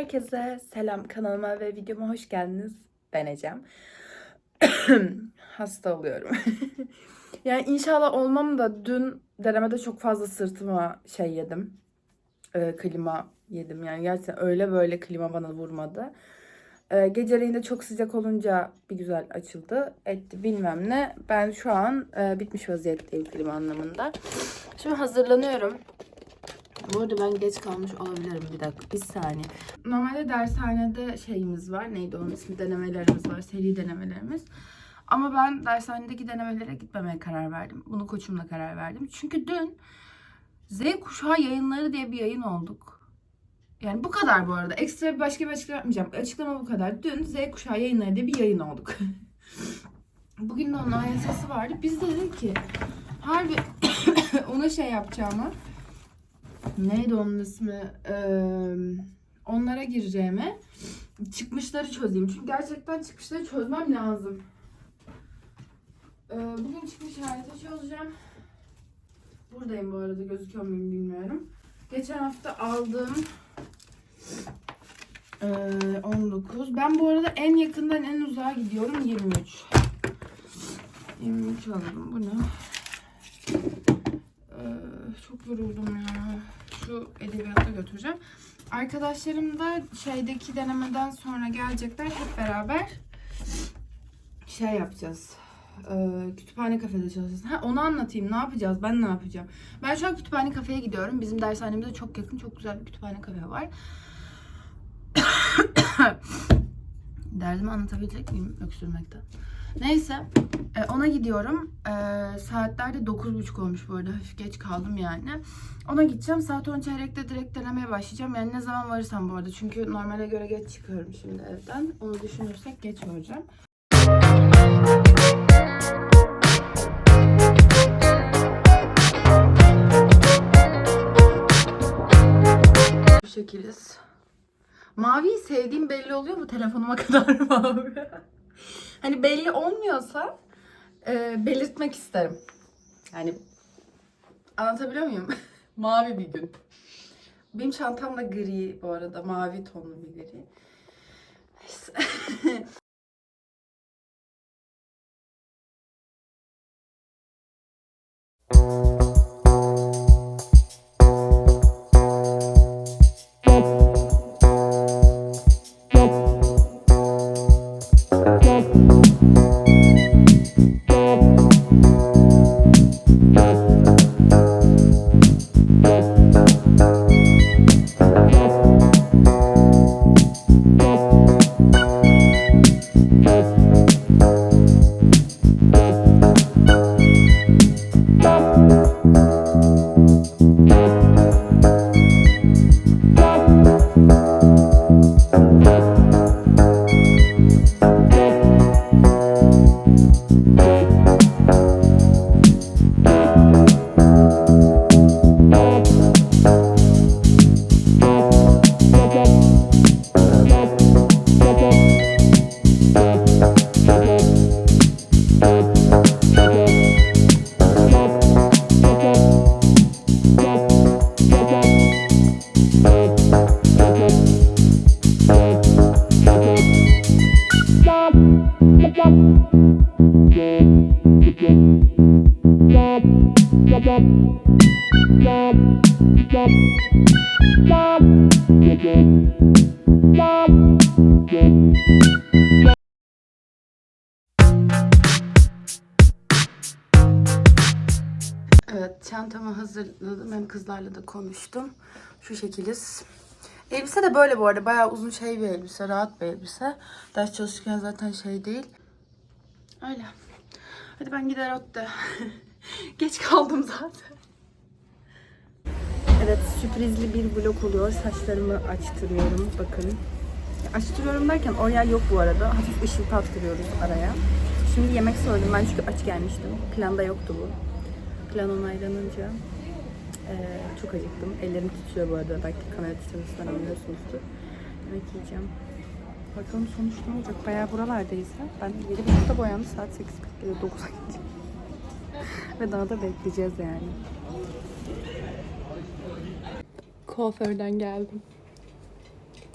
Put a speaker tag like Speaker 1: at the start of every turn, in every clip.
Speaker 1: Herkese selam kanalıma ve videoma hoş geldiniz. Ben Ecem. Hasta oluyorum. yani inşallah olmam da dün denemede çok fazla sırtıma şey yedim. Ee, klima yedim yani gerçekten öyle böyle klima bana vurmadı. Ee, geceleyin de çok sıcak olunca bir güzel açıldı. Etti bilmem ne. Ben şu an e, bitmiş vaziyetteyim klima anlamında. Şimdi hazırlanıyorum. Bu arada ben geç kalmış olabilirim bir dakika. Bir saniye. Normalde dershanede şeyimiz var. Neydi onun ismi? Denemelerimiz var. Seri denemelerimiz. Ama ben dershanedeki denemelere gitmemeye karar verdim. Bunu koçumla karar verdim. Çünkü dün Z kuşağı yayınları diye bir yayın olduk. Yani bu kadar bu arada. Ekstra bir başka bir açıklama yapmayacağım. Açıklama bu kadar. Dün Z kuşağı yayınları diye bir yayın olduk. Bugün de onun AYS'si vardı. Biz de dedik ki harbi ona şey yapacağımı neydi onun ismi? Ee, onlara gireceğime çıkmışları çözeyim. Çünkü gerçekten çıkmışları çözmem lazım. Ee, bugün çıkmış harita çözeceğim. Buradayım bu arada gözüküyor muyum bilmiyorum. Geçen hafta aldığım ee, 19. Ben bu arada en yakından en uzağa gidiyorum 23. 23 aldım. Bu ne? Ee, çok yoruldum ya. Şu edebiyata götüreceğim. Arkadaşlarım da şeydeki denemeden sonra gelecekler. Hep beraber şey yapacağız. Ee, kütüphane kafede çalışacağız. Ha, onu anlatayım. Ne yapacağız? Ben ne yapacağım? Ben şu an kütüphane kafeye gidiyorum. Bizim dershanemize çok yakın. Çok güzel bir kütüphane kafe var. Derdimi anlatabilecek miyim öksürmekten? Neyse. e, ona gidiyorum. E, saatler de 9.30 olmuş bu arada. Hafif geç kaldım yani. Ona gideceğim. Saat 10 çeyrekte direkt denemeye başlayacağım. Yani ne zaman varırsam bu arada. Çünkü normale göre geç çıkıyorum şimdi evden. Onu düşünürsek geç olacağım. Bu şekiliz. Maviyi sevdiğim belli oluyor mu telefonuma kadar mavi? Hani belli olmuyorsa e, belirtmek isterim. Yani anlatabiliyor muyum? mavi bir gün. Benim çantam da gri bu arada. Mavi tonlu bir gri. Neyse. Thank you. Evet, çantamı hazırladım. Hem kızlarla da konuştum. Şu şekiliz. Elbise de böyle bu arada. Bayağı uzun şey bir elbise. Rahat bir elbise. Ders çalışırken zaten şey değil. Öyle. Hadi ben gider otta. Geç kaldım zaten. Evet, sürprizli bir vlog oluyor. Saçlarımı açtırıyorum. Bakın. Açtırıyorum derken oryal yok bu arada. Hafif ışıltı attırıyoruz araya. Şimdi yemek söyledim. Ben çünkü aç gelmiştim. Planda yoktu bu plan onaylanınca eee, çok acıktım. Ellerim titriyor bu arada. Belki kamera titremesinden anlıyorsunuzdur. Yemek yiyeceğim. Bakalım sonuç ne olacak? Bayağı buralardayız ha. Ben 7.30'da boyandı. Saat 8.47 9'a gideceğim. Ve daha da bekleyeceğiz yani. Kuaförden geldim.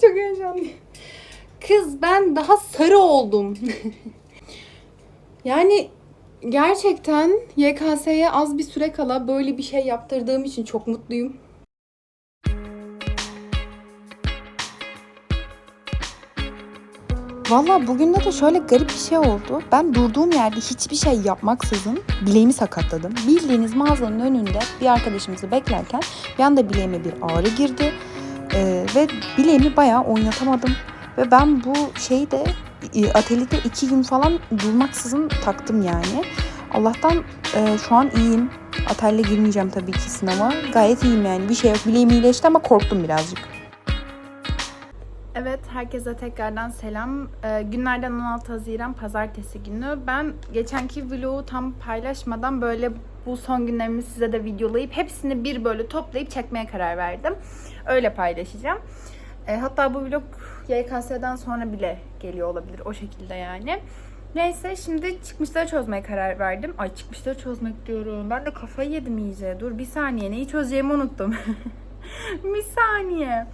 Speaker 2: Çok heyecanlıyım. Kız ben daha sarı oldum. yani gerçekten YKS'ye az bir süre kala böyle bir şey yaptırdığım için çok mutluyum. Valla bugün de şöyle garip bir şey oldu. Ben durduğum yerde hiçbir şey yapmaksızın bileğimi sakatladım. Bildiğiniz mağazanın önünde bir arkadaşımızı beklerken bir anda bileğime bir ağrı girdi. Ee, ve bileğimi bayağı oynatamadım. Ve ben bu şeyi de atölyede iki gün falan durmaksızın taktım yani. Allah'tan e, şu an iyiyim. Atelle girmeyeceğim tabii ki sınava. Gayet iyiyim yani. Bir şey yok. Bileğim iyileşti ama korktum birazcık.
Speaker 1: Evet, herkese tekrardan selam. Ee, günlerden 16 Haziran Pazartesi günü. Ben geçenki vlogu tam paylaşmadan böyle bu son günlerimi size de videolayıp hepsini bir böyle toplayıp çekmeye karar verdim. Öyle paylaşacağım. Ee, hatta bu vlog YKS'den sonra bile geliyor olabilir o şekilde yani. Neyse şimdi çıkmışları çözmeye karar verdim. Ay çıkmışları çözmek diyorum. Ben de kafayı yedim iyice. Dur bir saniye neyi çözeceğimi unuttum. bir saniye.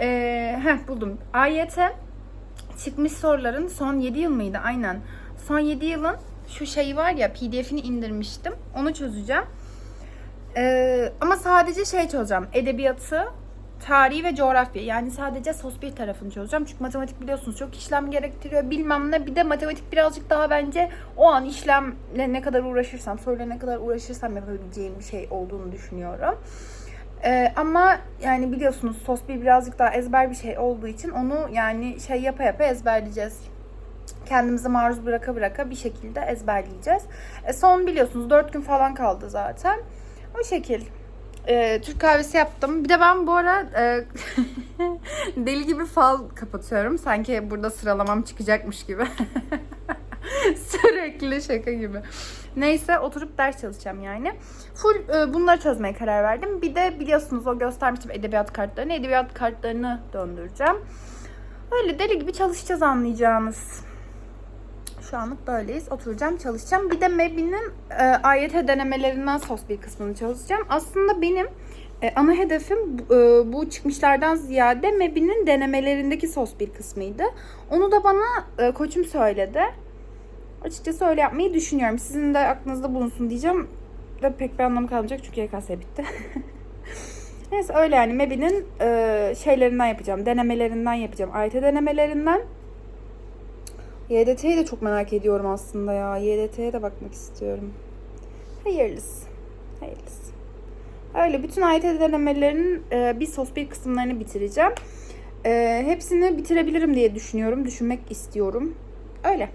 Speaker 1: Ee, heh, buldum. AYT çıkmış soruların son 7 yıl mıydı? Aynen. Son 7 yılın şu şeyi var ya pdf'ini indirmiştim. Onu çözeceğim. Ee, ama sadece şey çözeceğim. Edebiyatı, tarihi ve coğrafya. Yani sadece sos bir tarafını çözeceğim. Çünkü matematik biliyorsunuz çok işlem gerektiriyor. Bilmem ne. Bir de matematik birazcık daha bence o an işlemle ne kadar uğraşırsam, soruyla ne kadar uğraşırsam yapabileceğim bir şey olduğunu düşünüyorum. Ee, ama yani biliyorsunuz sos bir birazcık daha ezber bir şey olduğu için onu yani şey yapa yapa ezberleyeceğiz. Kendimizi maruz bıraka bıraka bir şekilde ezberleyeceğiz. E, son biliyorsunuz 4 gün falan kaldı zaten. O şekil. Ee, Türk kahvesi yaptım. Bir de ben bu ara e, deli gibi fal kapatıyorum. Sanki burada sıralamam çıkacakmış gibi. Sürekli şaka gibi. Neyse oturup ders çalışacağım yani. Full e, bunları çözmeye karar verdim. Bir de biliyorsunuz o göstermiştim edebiyat kartlarını. Edebiyat kartlarını döndüreceğim. Öyle deli gibi çalışacağız anlayacağınız. Şu anlık böyleyiz. Oturacağım, çalışacağım. Bir de MEB'nin e, AYT denemelerinden sos bir kısmını çalışacağım. Aslında benim e, ana hedefim e, bu çıkmışlardan ziyade MEB'nin denemelerindeki sos bir kısmıydı. Onu da bana e, koçum söyledi. Açıkçası öyle yapmayı düşünüyorum. Sizin de aklınızda bulunsun diyeceğim. Ve pek bir anlamı kalmayacak çünkü YKS bitti. Neyse öyle yani MEB'nin e, şeylerinden yapacağım. Denemelerinden yapacağım. AYT denemelerinden. YDT'yi de çok merak ediyorum aslında ya. YDT'ye de bakmak istiyorum. Hayırlısı. Hayırlısı. Öyle bütün AYT denemelerinin e, bir sos bir kısımlarını bitireceğim. E, hepsini bitirebilirim diye düşünüyorum. Düşünmek istiyorum. Öyle.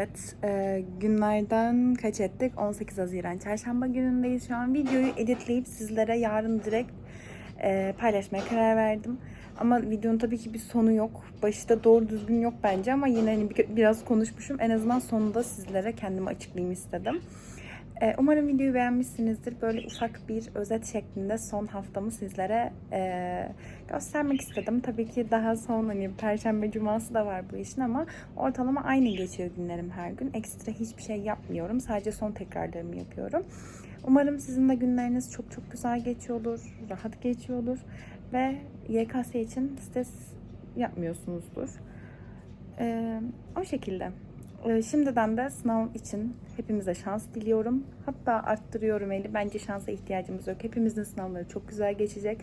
Speaker 1: Evet, e, günlerden kaç ettik? 18 Haziran Çarşamba günündeyiz şu an. Videoyu editleyip sizlere yarın direkt e, paylaşmaya karar verdim. Ama videonun tabii ki bir sonu yok. Başı da doğru düzgün yok bence ama yine hani bir- biraz konuşmuşum. En azından sonunda sizlere kendimi açıklayayım istedim. E, umarım videoyu beğenmişsinizdir. Böyle ufak bir özet şeklinde son haftamı sizlere e, göstermek istedim. Tabii ki daha son hani perşembe cuması da var bu işin ama ortalama aynı geçiyor günlerim her gün. Ekstra hiçbir şey yapmıyorum. Sadece son tekrarlarımı yapıyorum. Umarım sizin de günleriniz çok çok güzel geçiyordur, rahat geçiyordur ve YKS için stres yapmıyorsunuzdur. Ee, o şekilde. Ee, şimdiden de sınav için hepimize şans diliyorum. Hatta arttırıyorum eli. Bence şansa ihtiyacımız yok. Hepimizin sınavları çok güzel geçecek.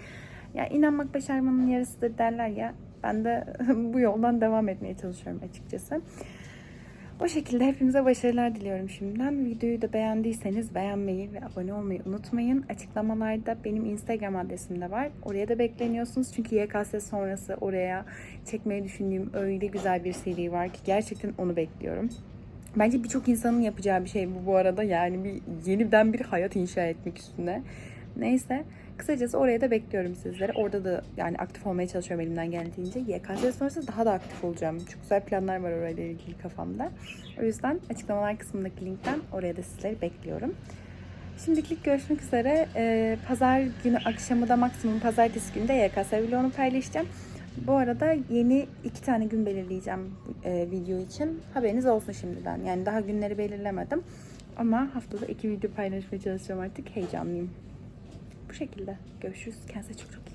Speaker 1: Ya inanmak başarmanın yarısıdır derler ya. Ben de bu yoldan devam etmeye çalışıyorum açıkçası. O şekilde hepimize başarılar diliyorum şimdiden. Videoyu da beğendiyseniz beğenmeyi ve abone olmayı unutmayın. Açıklamalarda benim Instagram adresim de var. Oraya da bekleniyorsunuz. Çünkü YKS sonrası oraya çekmeyi düşündüğüm öyle güzel bir seri var ki gerçekten onu bekliyorum.
Speaker 2: Bence birçok insanın yapacağı bir şey bu bu arada. Yani bir yeniden bir hayat inşa etmek üstüne. Neyse. Kısacası oraya da bekliyorum sizleri. Orada da yani aktif olmaya çalışıyorum elimden geldiğince. YKS sonrası daha da aktif olacağım. Çok güzel planlar var orayla ilgili kafamda. O yüzden açıklamalar kısmındaki linkten oraya da sizleri bekliyorum. Şimdilik görüşmek üzere. Ee, pazar günü akşamı da maksimum pazartesi günü de YKS vlogunu paylaşacağım. Bu arada yeni iki tane gün belirleyeceğim e, video için. Haberiniz olsun şimdiden. Yani daha günleri belirlemedim. Ama haftada iki video paylaşmaya çalışacağım artık. Heyecanlıyım. Bu şekilde. Görüşürüz. Kendinize çok çok